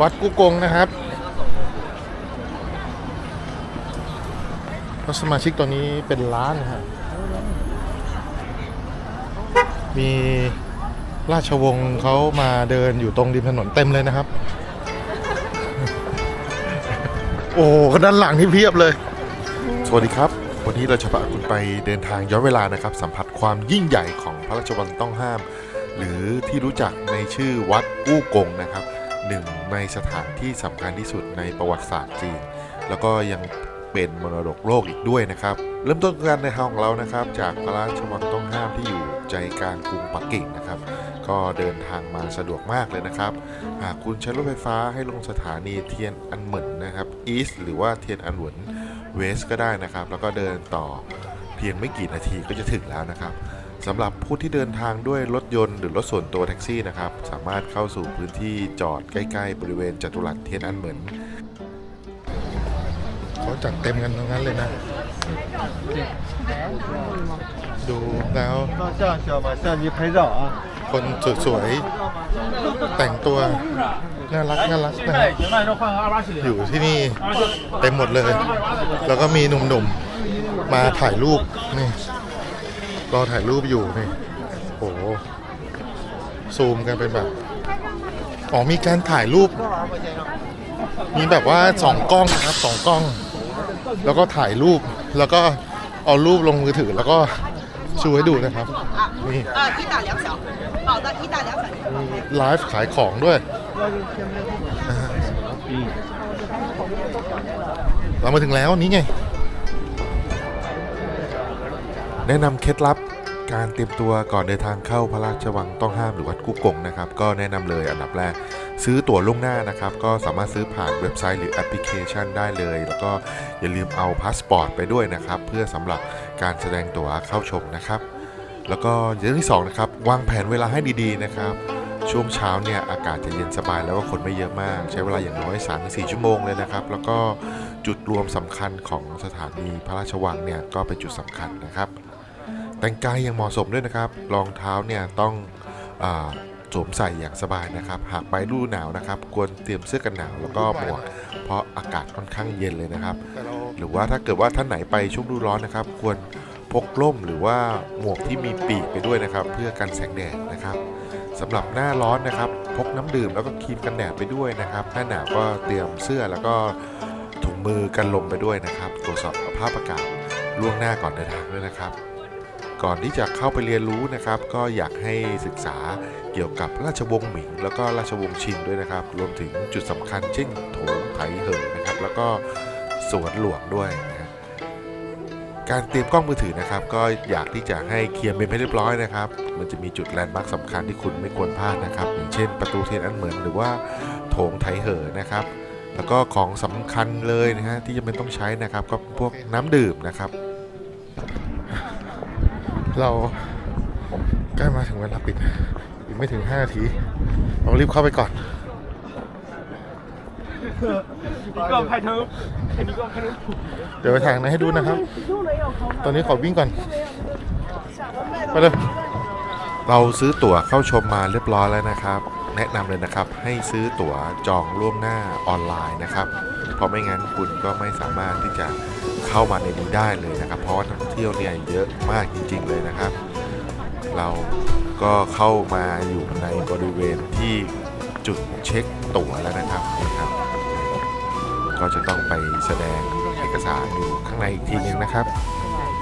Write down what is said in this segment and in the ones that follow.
วัดกุกงนะครับแล้วสมาชิกตอนนี้เป็นล้านนะฮะมีราชวงศ์เขามาเดินอยู่ตรงริมถนนเต็มเลยนะครับ โอ้ด้านหลังนี่เพียบเลย สวัสดีครับ วันนี้เราจะพาคุณไปเดินทางย้อนเวลานะครับ สัมผัสความยิ่งใหญ่ของพระราชวังต้องห้าม หรือที่รู้จักในชื่อวัดอู้กงนะครับ หนึ่งในสถานที่สำคัญที่สุดในประวัติศาสตร์จีน แล้วก็ยังเป็นมรดกโลกอีกด้วยนะครับ เริ่มต้นการในทางของเรานะครับ จากพระราชวังต้องห้ามที่อยู่ใจกลางกรุงปักกิ่งนะครับ ก็เดินทางมาสะดวกมากเลยนะครับหากคุณใช้รถไฟฟ้าให้ลงสถานีเทียนอันเหมินนะครับอีสหรือว่าเทียนอันหวนเวสก็ได้นะครับ แล้วก็เดินต่อเพียงไม่กี่นาทีก็จะถึงแล้วนะครับ สำหรับผู้ที่เดินทางด้วยรถยนต์หรือรถส่วนตัวแท็กซี่นะครับ สามารถเข้าสู่พื้นที่จอดใกล้ ๆ บริเวณจัตุรัสเทียนอันเหมือนเขาจัดเต็มกันตรงนั้นเลยนะ ดูแล้วคนสวยๆแต่งตัว น่ารักน่ารักนะอยู่ที่นี่เต็มหมดเลย แล้วก็มีหนุ่มๆ มาถ่ายรูปนี่ รอถ่ายรูปอยู่นี่โอ้โหซูมกันเป็นแบบอ๋อมีการถ่ายรูป มีแบบว่าสองกล้องนะครับสองกล้อง แล้วก็ถ่ายรูปแล้วก็เอารูปลงมือถือแล้วก็ชูให้ดูนะครับนี่ไลฟ์ขายของด้วย เรามาถึงแล้วนี้ไง แนะนำเคล็ดลับการเตรียมตัวก่อนเดินทางเข้าพระราชวังต้องห้ามหรือวัดกุกงนะครับ ก็แนะนำเลยอันดับแรก ซื้อตั๋วล่วงหน้านะครับ ก็สามารถซื้อผ่านเว็บไซต์หรือแอปพลิเคชันได้เลย แล้วก็อย่าลืมเอาพาสปอร์ตไปด้วยนะครับ เพื่อสำหรับการแสดงตั๋วเข้าชมนะครับ แล้วก็อย่างที่สองนะครับวางแผนเวลาให้ดีๆนะครับ ช่วงเช้าเนี่ยอากาศจะเย็นสบายแล้วก็คนไม่เยอะมาก ใช้เวลาอย่างน้อย 3-4 ชั่วโมงเลยนะครับ แล้วก็จุดรวมสำคัญของสถานีพระราชวังเนี่ยก็เป็นจุดสำคัญนะครับ แต่งกายอย่างเหมาะสมด้วยนะครับ รองเท้าเนี่ยต้องอสวมใส่อย่างสบายนะครับ หากไปฤดูหนาวนะครับ ควรเตรียมเสื้อกันหนาวแล้วก็หมวก เพราะอากาศค่อนข้างเย็นเลยนะครับ หรือว่าถ้าเกิดว่าท่านไหนไปช่วงฤดูร้อนนะครับ ควรพกร่มหรือว่าหมวกที่มีปีกไปด้วยนะครับ เพื่อกันแสงแดดนะครับสำหรับหน้าร้อนนะครับ พกน้ำดื่มแล้วก็ครีมกันแดดไปด้วยนะครับ หน้าหนาวก็เตรียมเสื้อแล้วก็ถุงมือกันลมไปด้วยนะครับ ตรวจสอบสภาพอากาศล่วงหน้าก่อนเดินทางด้วยนะครับ ก่อนที่จะเข้าไปเรียนรู้นะครับ ก็อยากให้ศึกษาเกี่ยวกับราชวงศ์หมิง แล้วก็ราชวงศ์ชิงด้วยนะครับ รวมถึงจุดสำคัญเช่นโถงไถเหอนะครับ แล้วก็สวนหลวงด้วยนะการเตรียมกล้องมือถือนะครับ ก็อยากที่จะให้เคลียร์เป็นให้เรียบร้อยนะครับ มันจะมีจุดแลนด์มาร์คสำคัญที่คุณไม่ควรพลาดนะครับ อย่างเช่น ประตูเทียนอันเหมือนหรือว่าโถงไถเหอนะครับแล้วก็ของสำคัญเลยนะฮะที่จำเป็นต้องใช้นะครับ ก็พวกน้ำดื่มนะครับ เราใกล้มาถึงเวลาปิด อีกไม่ถึงห้าที เรารีบเข้าไปก่อนก็ไพทุทุบเดี๋ยวไปทางนั้นให้ดูนะครับ ตอนนี้ขอวิ่งก่อน ไปเลย เราซื้อตั๋วเข้าชมมาเรียบร้อยแล้วนะครับ แนะนำเลยนะครับ ให้ซื้อตั๋วจองล่วงหน้าออนไลน์นะครับ เพราะไม่งั้นคุณก็ไม่สามารถที่จะ เข้ามาในนี้ได้เลยนะครับ เพราะว่านักท่องเที่ยวเนี่ยเยอะมากจริง ๆ เลยนะครับ เราก็เข้ามาอยู่ในบริเวณที่จุดเช็คตั๋วแล้วนะครับนะครับ ก็จะต้องไปแสดงเอกสารอยู่ข้างในอีกทีนึงนะครับ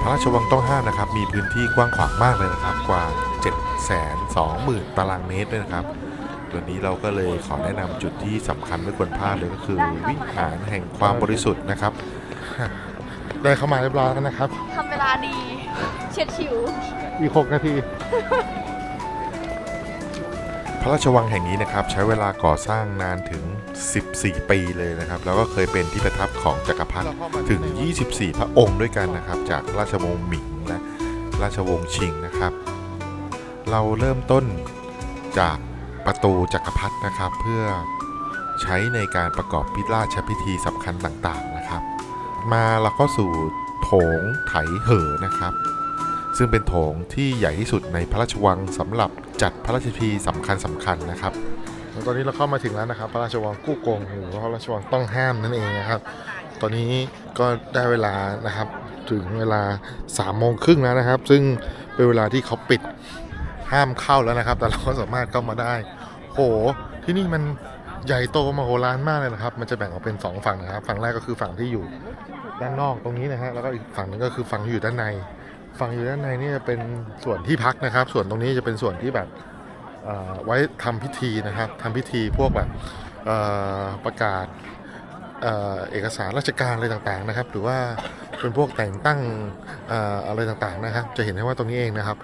พระราชวังต้องห้ามนะครับ มีพื้นที่กว้างขวางมากเลยนะครับ กว่า 7 2 0 0 0 0 ตารางเมตรด้วยนะครับตัวนี้เราก็เลยขอแนะนำจุดที่สำคัญไม่ควรพลาดเลยก็คือวิหารแห่งความบริสุทธิ์นะครับ ได้เข้ามาเรียบร้อยแล้วนะครับ ทำเวลาดี เฉียดฉิว อีก 6 นาที พระราชวังแห่งนี้นะครับ ใช้เวลาก่อสร้างนานถึง 14 ปีเลยนะครับ แล้วก็เคยเป็นที่ประทับของจักรพรรดิถึง 24 พระองค์ด้วยกันนะครับ จากราชวงศ์หมิงและราชวงศ์ชิงนะครับ เราเริ่มต้นจากประตูจักรพรรดินะครับ เพื่อใช้ในการประกอบพิราชพิธีสำคัญต่างๆนะครับ มาเราก็สู่โถงไถเหอนะครับ ซึ่งเป็นโถงที่ใหญ่ที่สุดในพระราชวังสำหรับจัดพระราชพิธีสำคัญสำคัญนะครับตอนนี้เราเข้ามาถึงแล้วนะครับ พระราชวังกู้กงหรือว่าพระราชวังต้องห้ามนั่นเองนะครับ ตอนนี้ก็ได้เวลานะครับถึงเวลา3ามโมงครึ่งแล้วนะครับ ซึ่งเป็นเวลาที่เขาปิดห้ามเข้าแล้วนะครับ แต่เราก็สามารถเข้ามาได้โหที่นี่มัน ใหญ่โตมโหฬารมากเลยนะครับ มันจะแบ่งออกเป็น 2 ฝั่งนะครับ ฝั่งแรกก็คือฝั่งที่อยู่ด้านนอกตรงนี้นะฮะ แล้วก็อีกฝั่งนึงก็คือฝั่งที่อยู่ด้านใน ฝั่งอยู่ด้านในนี่จะเป็นส่วนที่พักนะครับ ส่วนตรงนี้จะเป็นส่วนที่แบบไว้ทำพิธีนะครับทำพิธีพวกแบบประกาศเอกสารราชการอะไรต่างๆนะครับ หรือว่าเป็นพวกแต่งตั้งเอ่ออะไรต่างๆนะครับ จะเห็นได้ว่าตรงนี้เองนะครับ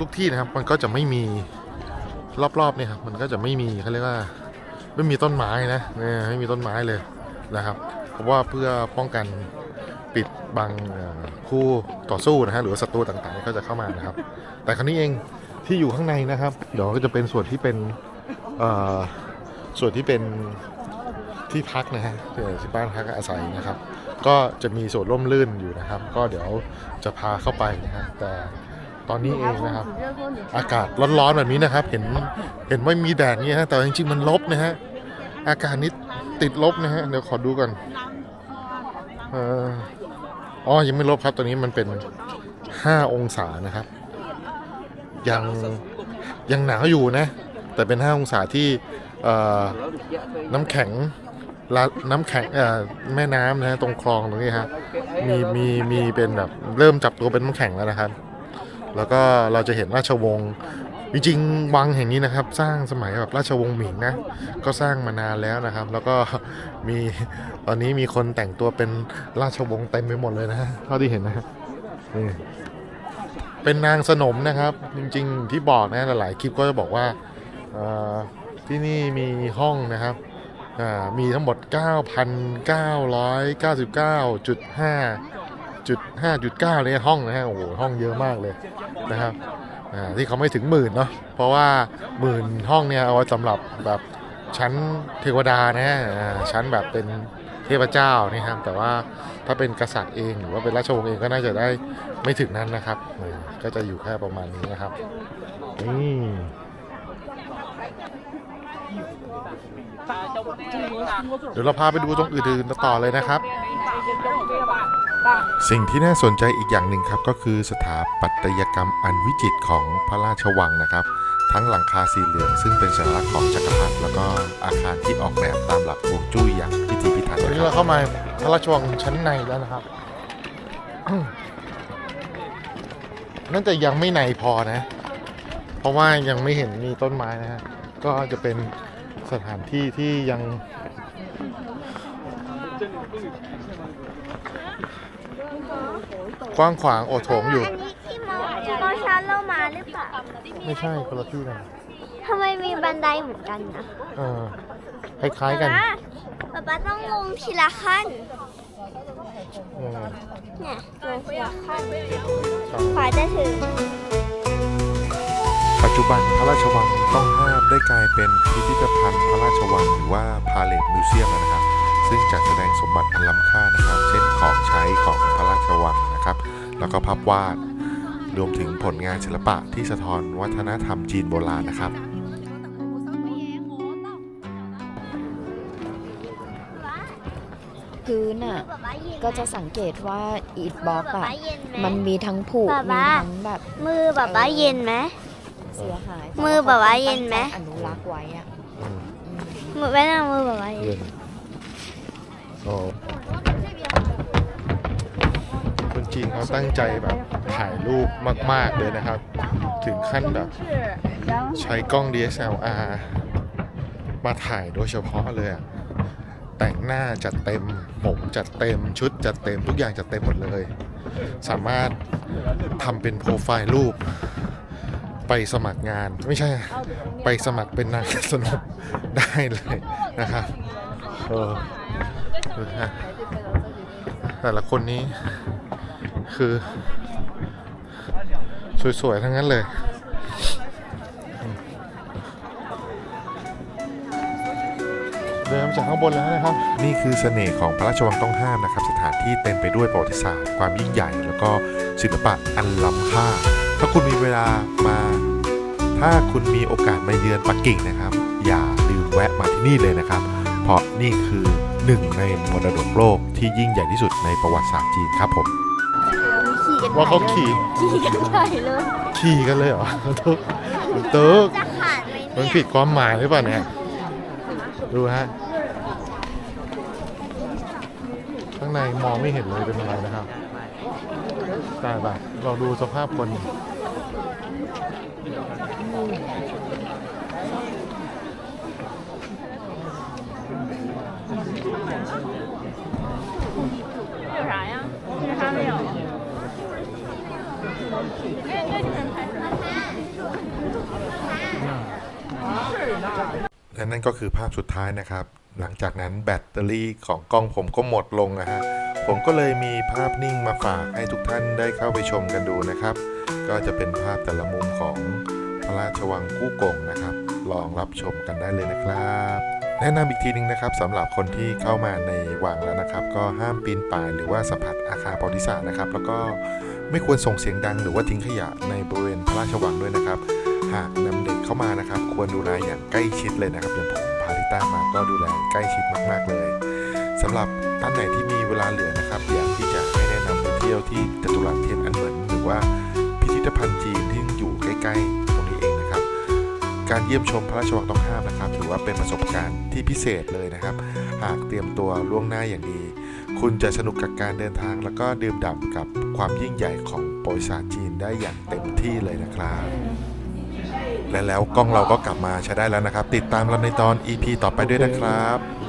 ทุกๆที่นะครับมันก็จะไม่มีรอบๆเนี่ยครับมันก็จะไม่มีเขาเรียกว่า ไม่มีต้นไม้นะไม่มีต้นไม้เลยนะครับ เพราะว่าเพื่อป้องกันปิดบังคู่ต่อสู้นะฮะหรือศัตรูต่างๆก็จะเข้ามานะครับ แต่ครั้นี้เองที่อยู่ข้างในนะครับ เดี๋ยวก็จะเป็นส่วนที่เป็นส่วนที่เป็นที่พักนะฮะที่ที่บ้านพักอาศัยนะครับ ก็จะมีส่วนร่มรื่นอยู่นะครับ ก็เดี๋ยวจะพาเข้าไปนะฮะแต่ ตอนนี้เองนะครับ อากาศร้อนๆแบบนี้นะครับ เห็นเห็นว่ามีแดดเนี่ยฮะแต่จริงๆมันลบนะฮะอากาศนี้ติดลบนะฮะเดี๋ยวขอดูก่อนเอ่ออ๋อยังไม่ลบครับตอนนี้มันเป็น 5 องศานะครับ ยังยังหนาวอยู่นะ แต่เป็น 5 องศาที่เอ่อน้ำแข็งละน้ำแข็งเอ่อแม่น้ำนะฮะตรงคลองตรงนี้ฮะมีมีมีเป็นแบบเริ่มจับตัวเป็นน้ำแข็งแล้วนะครับ แล้วก็เราจะเห็นราชวงศ์จริงๆวังแห่งนี้นะครับ สร้างสมัยแบบราชวงศ์หมิงนะก็สร้างมานานแล้วนะครับ แล้วก็มีตอนนี้มีคนแต่งตัวเป็นราชวงศ์เต็มไปหมดเลยนะเท่าที่เห็นนะนี่เป็นนางสนมนะครับ จริงๆที่บอกนะหลายๆคลิปก็จะบอกว่าที่นี่มีห้องนะครับมีทั้งหมด 9,999.5 จุด5จุด9เนี่ยห้องนะฮะโอ้โหห้องเยอะมากเลยนะครับที่เขาไม่ถึงหมื่นเนาะเพราะว่าหมื่นห้องเนี่ยเอาไว้สำหรับแบบชั้นเทวดานะฮะอ่าชั้นแบบเป็นเทพเจ้านี่ครับแต่ว่าถ้าเป็นกษัตริย์เองหรือว่าเป็นราชวงศ์เองก็น่าจะได้ไม่ถึงนั้นนะครับก็จะอยู่แค่ประมาณนี้นะครับนี่ เดี๋ยวเราพาไปดูตรงอื่นๆต่อเลยนะครับ สิ่งที่น่าสนใจอีกอย่างหนึ่งครับก็คือสถาปัตยกรรมอันวิจิตรของพระราชวังนะครับ ทั้งหลังคาสีเหลืองซึ่งเป็นสัญลักษณ์ของจักรพรรดิแล้วก็อาคารที่ออกแบบตามหลักฮวงจุ้ยอย่างพิถีพิถันตอนนี้เราเข้ามาพระราชวังชั้นในแล้วนะครับน่าจะยังไม่ในพอนะ เพราะว่ายังไม่เห็นมีต้นไม้นะฮะ ก็จะเป็นสถานที่ที่ยังกว้างขวางโอโถงอยู่ อันนี้ที่มอที่มอชาร์เรามาหรือเปล่าไม่ใช่คนละที่กันทำไมมีบันไดเหมือนกันนะเออคล้ายๆกัน ป๊าป๊าป๊าต้องลงทีละขั้นเออเนี่ยลงทีละขั้นใช่กว่าจะถึง ปัจจุบันพระราชวังต้องห้ามได้กลายเป็นพิพิธภัณฑ์พระราชวังหรือว่าพาเลทมิวเซียมนะครับ ซึ่งจัดแสดงสมบัติอันล้ำค่านะครับ เช่นของใช้ของพระราชวังนะครับ แล้วก็ภาพวาดรวมถึงผลงานศิลปะที่สะท้อนวัฒนธรรมจีนโบราณนะครับพื้นอะป๊าป๊าเย็นไหมก็จะสังเกตว่าอีทบล็อกป๊าอะป๊าเย็นไหมมันมีทั้งผุป๊ามีป๊าทั้งแบบมือป๊าป๊าเย็นไหม เสียหายมือแบบว่าเย็นไหมตั้งใจอนุรักษ์ไว้อะมือแม่นามือป๊าป๊าเย็เย็นนโอ้คนจีนเขาตั้งใจแบบถ่ายรูปมาก ๆ เลยนะครับ ถึงขั้นแบบใช้กล้อง DSLR มาถ่ายโดยเฉพาะเลยอะแต่งหน้าจัดเต็ม ผมจัดเต็มชุดจัดเต็มทุกอย่างจัดเต็มหมดเลย สามารถทำเป็นโปรไฟล์รูป ไปสมัครงานไม่ใช่ ไปสมัครเป็นนางสนมได้เลยนะครับเออดูนะฮะแต่ละคนนี้คือ สวย ๆ ทั้งนั้นเลยเดินมาจากข้างบนแล้วนะครับ นี่คือเสน่ห์ของพระราชวังต้องห้ามนะครับ สถานที่เต็มไปด้วยประวัติศาสตร์ ความยิ่งใหญ่ แล้วก็ศิลปะอันล้ำค่า ถ้าคุณมีเวลามา ถ้าคุณมีโอกาสมาเยือนปักกิ่งนะครับ อย่าลืมแวะมาที่นี่เลยนะครับ เพราะนี่คือหนึ่งในมรดกโลกที่ยิ่งใหญ่ที่สุดในประวัติศาสตร์จีนครับผมขี่กันว่าเขาขี่ขี่กันใหญ่เลยขี่กันเลยเหรอตุ๊กตุ๊กจะขาดไหมมันเนี่ยผิดความหมายหรือเปล่าเนี่ยดูฮะข้างในมองไม่เห็นเลยเป็นอะไรนะครับ ได้ปะเราดูสภาพคน 有啥呀？有啥没有？哎，那你们拍什么？ และนั่นก็คือภาพสุดท้ายนะครับ หลังจากนั้นแบตเตอรี่ของกล้องผมก็หมดลงนะฮะ ผมก็เลยมีภาพนิ่งมาฝากให้ทุกท่านได้เข้าไปชมกันดูนะครับ ก็จะเป็นภาพแต่ละมุมของพระราชวังกู้กงนะครับ ลองรับชมกันได้เลยนะครับ แนะนำอีกทีหนึงนะครับสำหรับคนที่เข้ามาในวังแล้วนะครับ ก็ห้ามปีนป่ายหรือว่าสัมผัสอาคารประวัติศาสตร์นะครับ แล้วก็ไม่ควรส่งเสียงดังหรือว่าทิ้งขยะในบริเวณพระราชวังด้วยนะครับ หากนำเด็กเข้ามานะครับ ควรดูแลอย่างใกล้ชิดเลยนะครับอย่างผม ต้ามาก็ดูแลใกล้ชิดมากๆเลยสำหรับท่านไหนที่มีเวลาเหลือนะครับ อยากที่จะให้แนะนำไปเที่ยวที่จตุรัสเทียนอันเหมินหรือว่าพิพิธภัณฑ์จีนที่อยู่ใกล้ๆตรงนี้เองนะครับ การเยี่ยมชมพระราชวังต้องห้ามนะครับถือว่าเป็นประสบการณ์ที่พิเศษเลยนะครับ หากเตรียมตัวล่วงหน้าอย่างดี คุณจะสนุกกับการเดินทาง แล้วก็ดื่มด่ำกับความยิ่งใหญ่ของประวัติศาสตร์จีนได้อย่างเต็มที่เลยนะครับ และแล้วกล้องเราก็กลับมาใช้ได้แล้วนะครับ ติดตามเราในตอน EP ต่อไปด้วยนะครับ